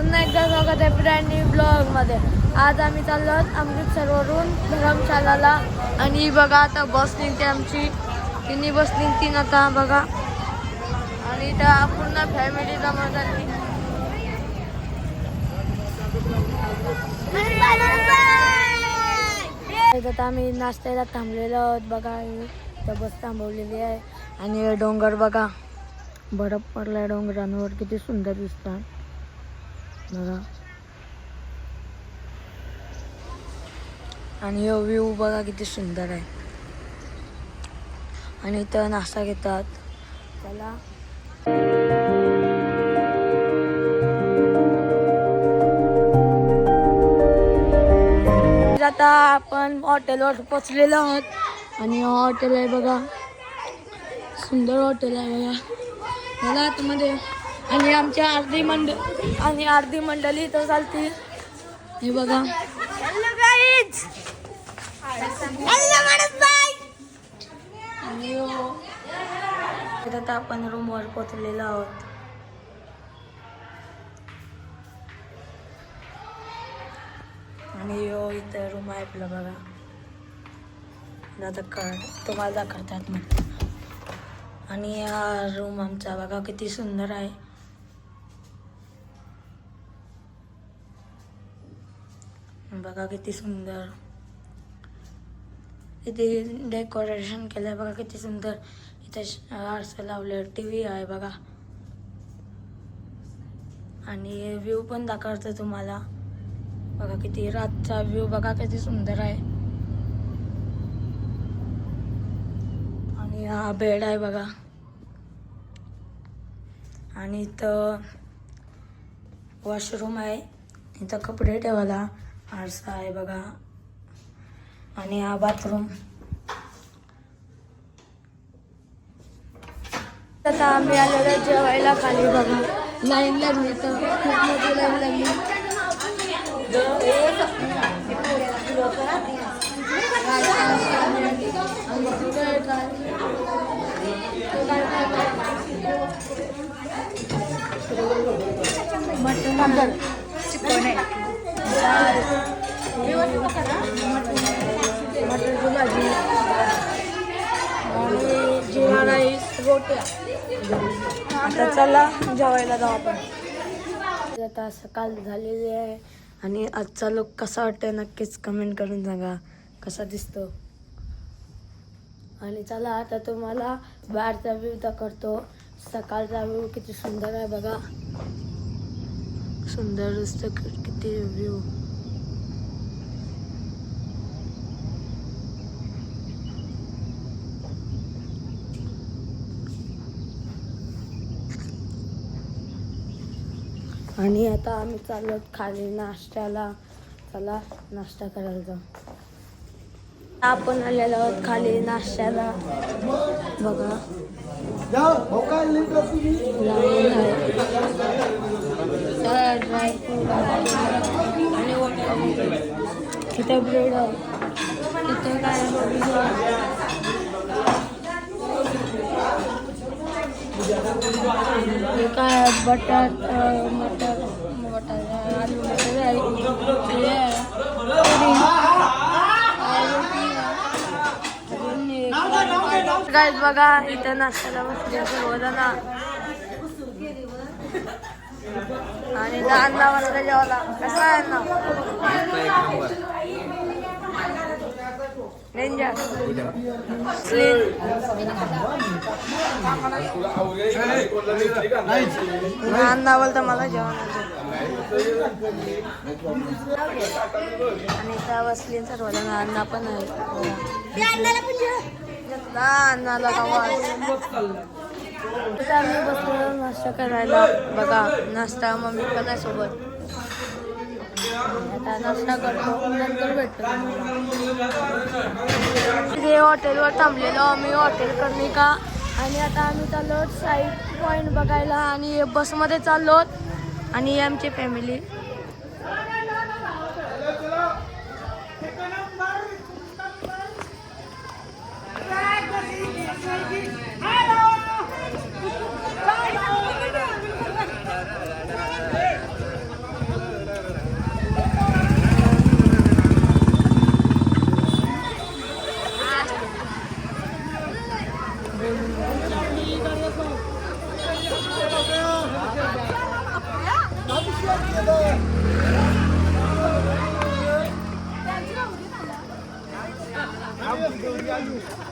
पुन्हा एकदा स्वागत आहे ब्रँड न्यू ब्लॉगमध्ये आज आम्ही चाललो आहोत अमृतसरवरून धरमशालाला. आणि बघा आता बस निघते आमची. तिन्ही बस निघतील आता बघा. आणि त्या पूर्ण फॅमिली जमा झाली आता आम्ही नाश्त्याला थांबलेलो आहोत बघा. तर बस थांबवलेली आहे. आणि डोंगर बघा. बर्फ पडलाय डोंगरांवर. किती सुंदर दिसतात. बघा आणि हे व्ह्यू बघा किती सुंदर आहे. आणि इथं नाश्ता घेतात. त्याला आता आपण हॉटेलवर पोचलेलो आहोत. आणि हॉटेल आहे बघा. सुंदर हॉटेल आहे बघा. मला आतमध्ये. आणि आमच्या अर्धी मंडळ आणि अर्धी मंडळी इथं चालते हे बघा. हो, आता आपण रूमवर पोचलेलो आहोत. आणि हो इथं रूम आहे आपलं बघा. कळ तुम्हाला दाखवतात मग आणि हा रूम आमचा बघा किती सुंदर आहे. बघा किती सुंदर. इथे डेकोरेशन केलंय बघा किती सुंदर. इथे आरसं लावले टी व्ही आहे बघा. आणि व्ह्यू पण दाखवतो तुम्हाला. बघा किती रातचा व्ह्यू बघा किती सुंदर आहे. आणि हा बेड आहे बघा. आणि इथं वॉशरूम आहे. इथं कपडे ठेवायला. आरसा आहे बघा. आणि हा बाथरूम आता आम्ही आलेलो जेवायला खाली बघा. लाईन लागली तर खूप मोठी लाईन लागली. मटन चिकन मटरची भाजी आणि जिरा राईस रोट्या आता चला जेवायला जाऊ आपण. आता सकाळ झालेली आहे आणि आजचा लोक कसा वाटतोय नक्कीच कमेंट करून सांगा. कसा दिसतो? आणि चला आता तुम्हाला बाहेरचा व्ह्यू दाखवतो. सकाळचा व्ह्यू किती सुंदर आहे बघा. सुंदर दिसतं किती व्ह्यू आणि आता आम्ही चाललो खाली नाश्त्याला. चला नाश्ता करायला जाऊ. आपण आलेलो आहोत खाली नाश्त्याला. बघा. ड्रायफ्रूट आणि. तिथे ब्रेड तिथे काय काय बटाट मटर मटर आलू मटर आहे. बघा इथं नाश्त्याला बसले सर्वजण. आणि अण्णा मला कसं आहे ना? डेंजर स्लीन अण्णा बोलता मला जेवण आणि त्या बसली सर्वजण अण्णा पण आहे आता आम्ही बसलो नाश्ता करायला. बघा नाश्ता मम्मी पण आहे सोबत. आता नाश्ता करतो नंतर भेटतो हॉटेलवर थांबलेलो आम्ही हॉटेल कर्णिका. आणि आता आम्ही चाललो साईड पॉईंट बघायला आणि बसमध्ये चाललो. आणि आमची फॅमिली Thank you.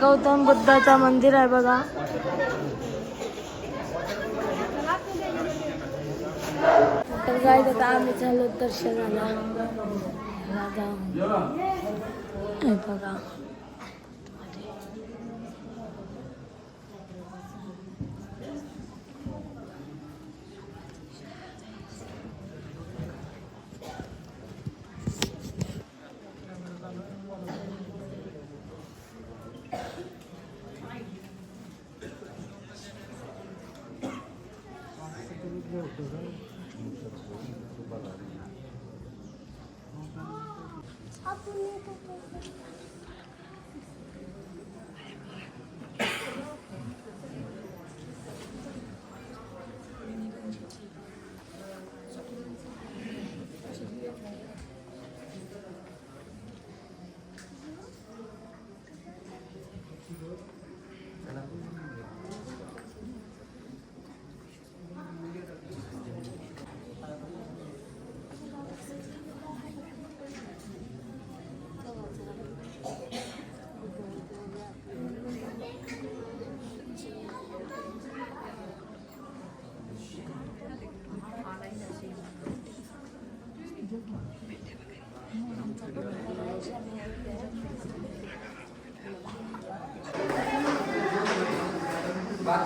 गौतम बुद्धाचा मंदिर आहे बघा. तर गाईज आता आम्ही झालो दर्शनाला. राजा बघा. こっちだ。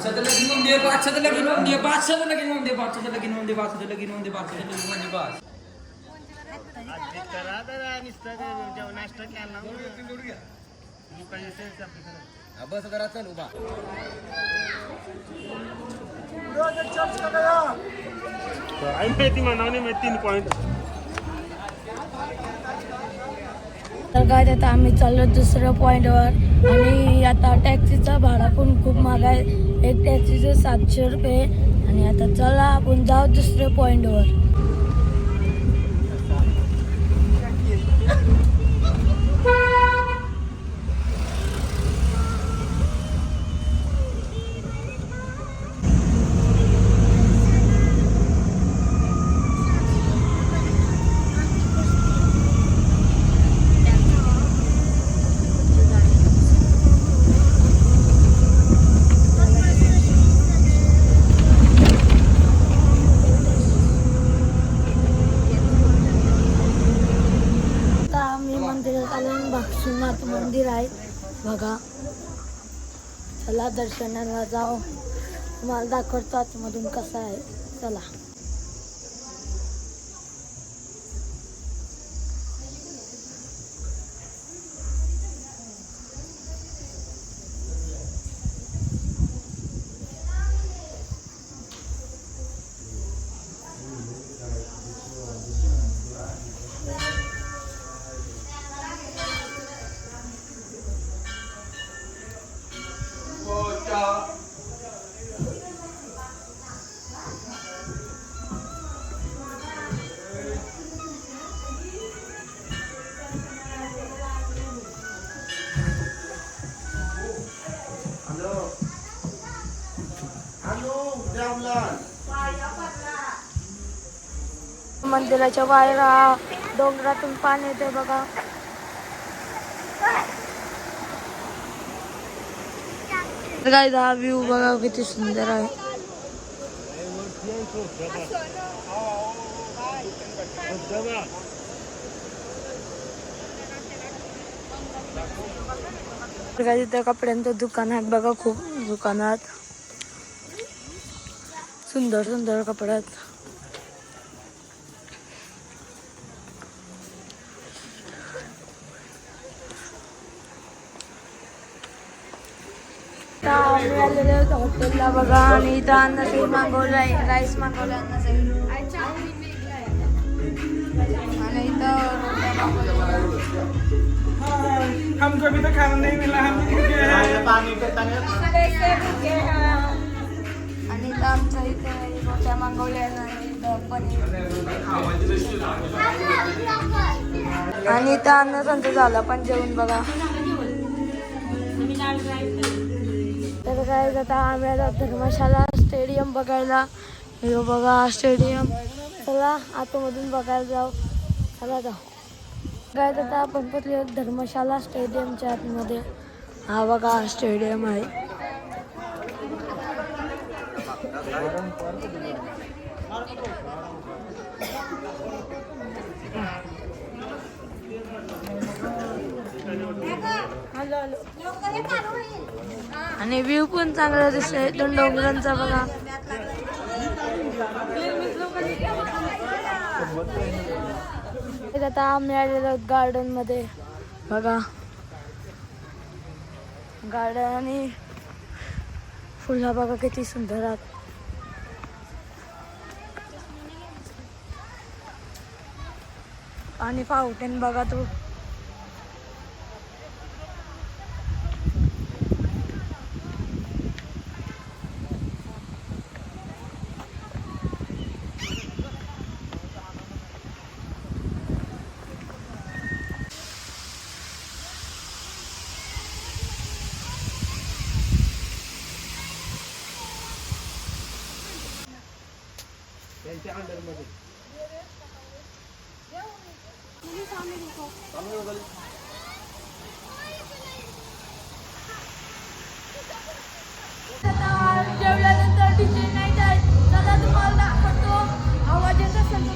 बादशाह तो लगी होंगे बादशाह तो लगी होंगे बादशाह तो लगी होंगे बादशाह तो लगी होंगे बादशाह तो लगी होंगे बादशाह तो लगी होंगे बस करा चल उभा. आई माहिती म्हणावणे तीन पॉईंट तर काय आता आम्ही चाललो दुसऱ्या पॉईंटवर आणि आता टॅक्सीचा भाडा पण खूप महाग आहे. एक टॅक्सीचं सातशे रुपये. आणि आता चला आपण जाऊ दुसऱ्या पॉईंटवर दर्शनाला जाओ तुम्हाला दाखवतो आतमधून कसा आहे. चला. मंदिराच्या बाहेर हा डोंगरातून पाणी येते बघा. काय हा व्ह्यू बघा किती सुंदर आहे. तिथं कपड्यांचं दुकान आहेत बघा खूप दुकानात. सुंदर सुंदर कपड्यात. आता आम्ही आलेलो हॉटेलला बघा आणि इथं राईस आणि इथं रोट्या मागवल्या. हमको भी तो खाना नहीं मिला हम आणि इथं आमच्या इथे रोट्या मागवल्या आणि इथं पनीर. आणि इथं अन्न संत झालं पण जेवण बघा. तर आता आम्ही आता धर्मशाला स्टेडियम बघायला. हे बघा स्टेडियम चला आतमधून बघायला जाऊ. चला जाऊ. काय आता आपण पोचलो धर्मशाला स्टेडियमच्या आतमध्ये. हा बघा स्टेडियम आहे. हॅलो हॅलो आणि व्ह्यू पण चांगला दिसतोय. दोन डोंगरांचा बघा. इथं आता आम्ही आलेलो गार्डनमध्ये. बघा. गार्डन आणि फुला बघा किती सुंदर आहेत. आणि फाउंटेन बघा तू. त्यांच्या अंडरमध्ये जेवल्यानंतर डीजे नाही जायचं चला तुम्हाला दाखवतो. आवाज येत असेल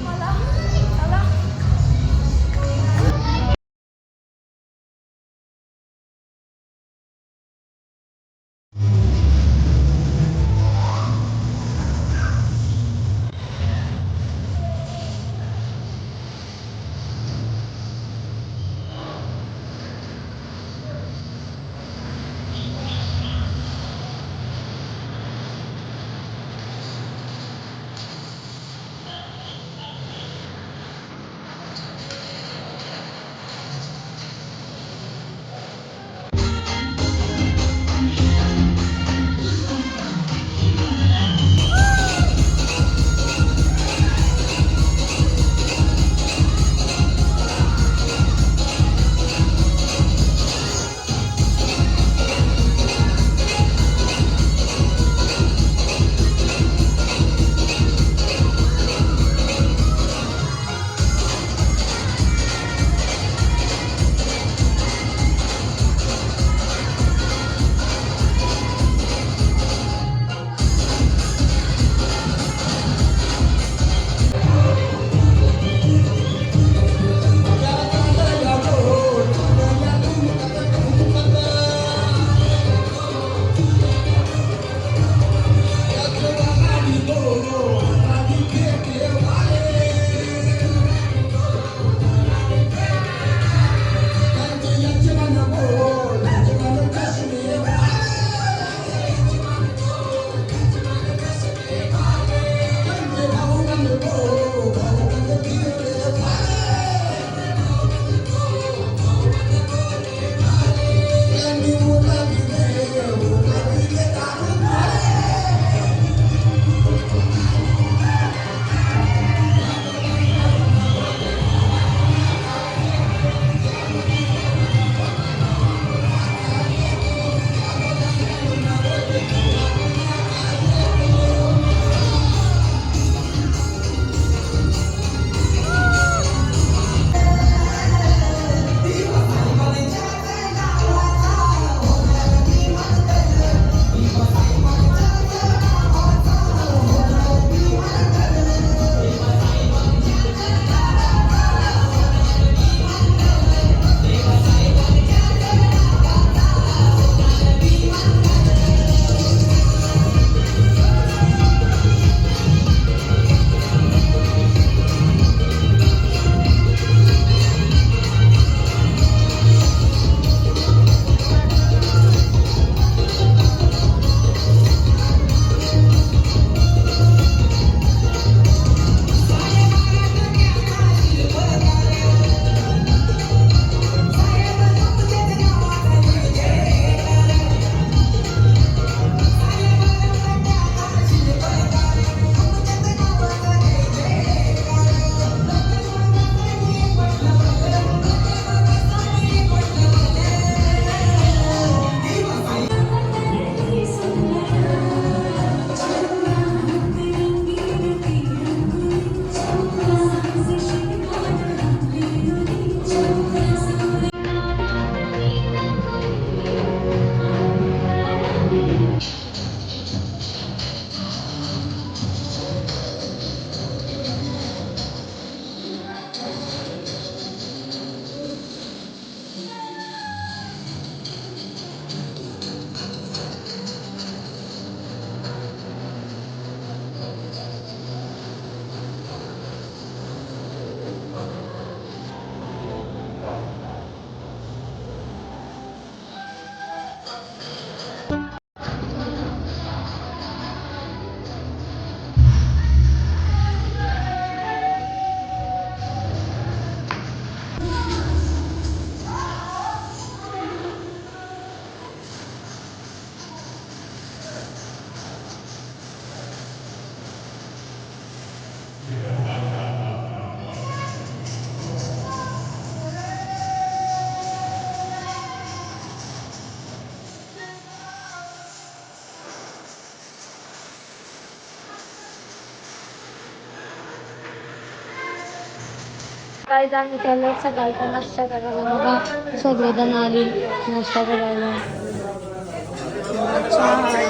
काय आम्ही त्याला सकाळचा नाश्ता करायला बघा सगळेजण आली नाश्ता करायला चहा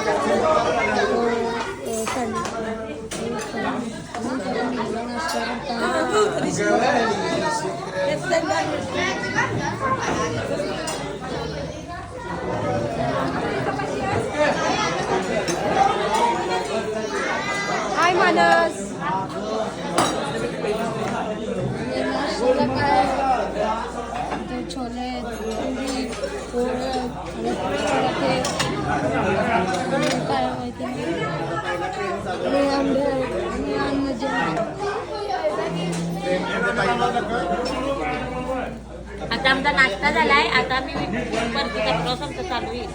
नाश्त्याला काय ते छोले पुरी पोळं आणि पराठे आणि काय माहिती नाही. आणि आंबे आणि अन्न जेवण आता आमचा नाश्ता झालाय आता आम्ही परतीचा प्रवास आमचा चालू आहे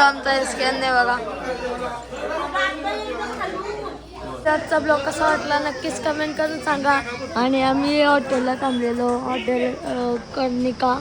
आमचा स्कॅन नाही बघा. त्याचा ब्लॉग कसा वाटला नक्कीच कमेंट करून सांगा. आणि आम्ही हॉटेलला थांबलेलो. हॉटेल कर्णिका.